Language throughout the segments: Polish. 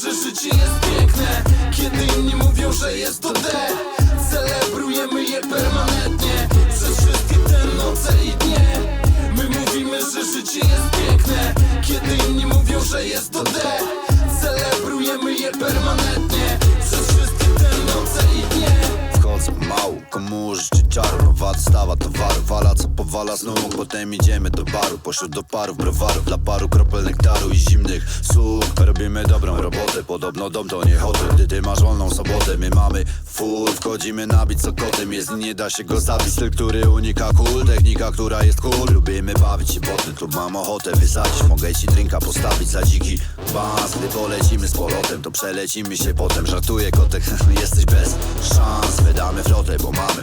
życie jest piękne. Kiedy inni mówią, że jest to D Celebrujemy je permanentnie. Przez wszystkie te noce i dnie My mówimy, że życie jest piękne. Kiedy inni mówią, że jest to D Celebrujemy je permanentnie. Przez wszystkie te noce i dnie. Wchodzę mało, komu życie dostawa towaru, wala co powala znów Potem idziemy do baru, pośród do parów browarów Dla paru kropel nektaru i zimnych słów Robimy dobrą robotę, podobno dom to nie hotel. Gdy ty masz wolną sobotę, my mamy full. Wchodzimy nabić co kotem, jest nie da się go zabić. Styl, który unika kul, technika, która jest cool. Lubimy bawić się wodny, tu mam ochotę wysadzić. Mogę ci drinka postawić za dziki bas. Gdy polecimy z polotem, to przelecimy się potem. Żartuję kotek, jesteś bez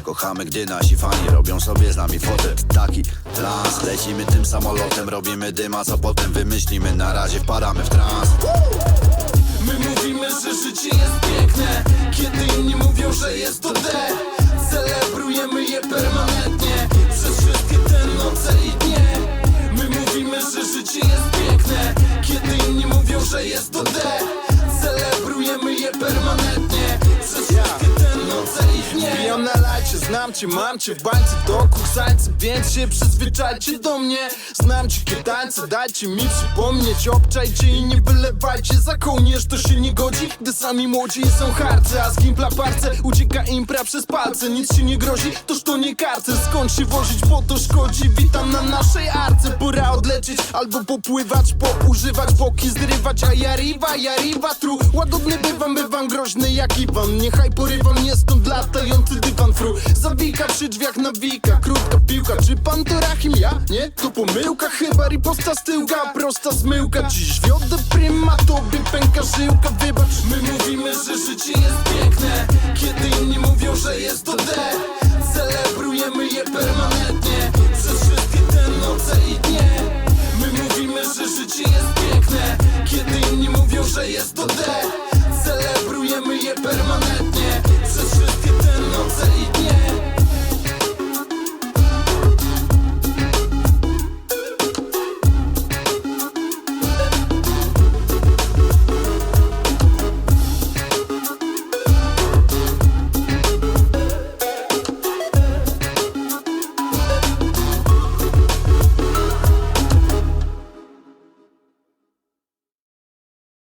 kochamy Gdy nasi fani robią sobie z nami fotę Taki trans, lecimy tym samolotem Robimy dyma, co potem wymyślimy. Na razie wpadamy w trans. My znam cię, mam cię w bańce do kuchsańcy Więc się przyzwyczajcie do mnie. Znam cię tańce, dajcie mi przypomnieć Obczajcie i nie wylewajcie. Za kołnierz To się nie godzi, gdy sami młodzi są harce A z gimpla parce ucieka impra przez palce. Nic ci nie grozi, toż to nie karce Skąd się wozić, bo to szkodzi? Witam na naszej arce. Pora odlecieć albo popływać Poużywać boki, zrywać. A ja riva, ja riva, tru. Łagodny bywam, bywam groźny jak Iwan. Niechaj porywa mnie stąd latający dywan fru Zawika przy drzwiach nawika, krótka piłka Czy pan to Rahim? Ja? Nie? To pomyłka chyba riposta z tyłka Prosta zmyłka, dziś wiodę pryma Tobie pęka żyłka, wybacz My mówimy, że życie jest piękne Kiedy inni mówią, że jest to D Celebrujemy je permanentnie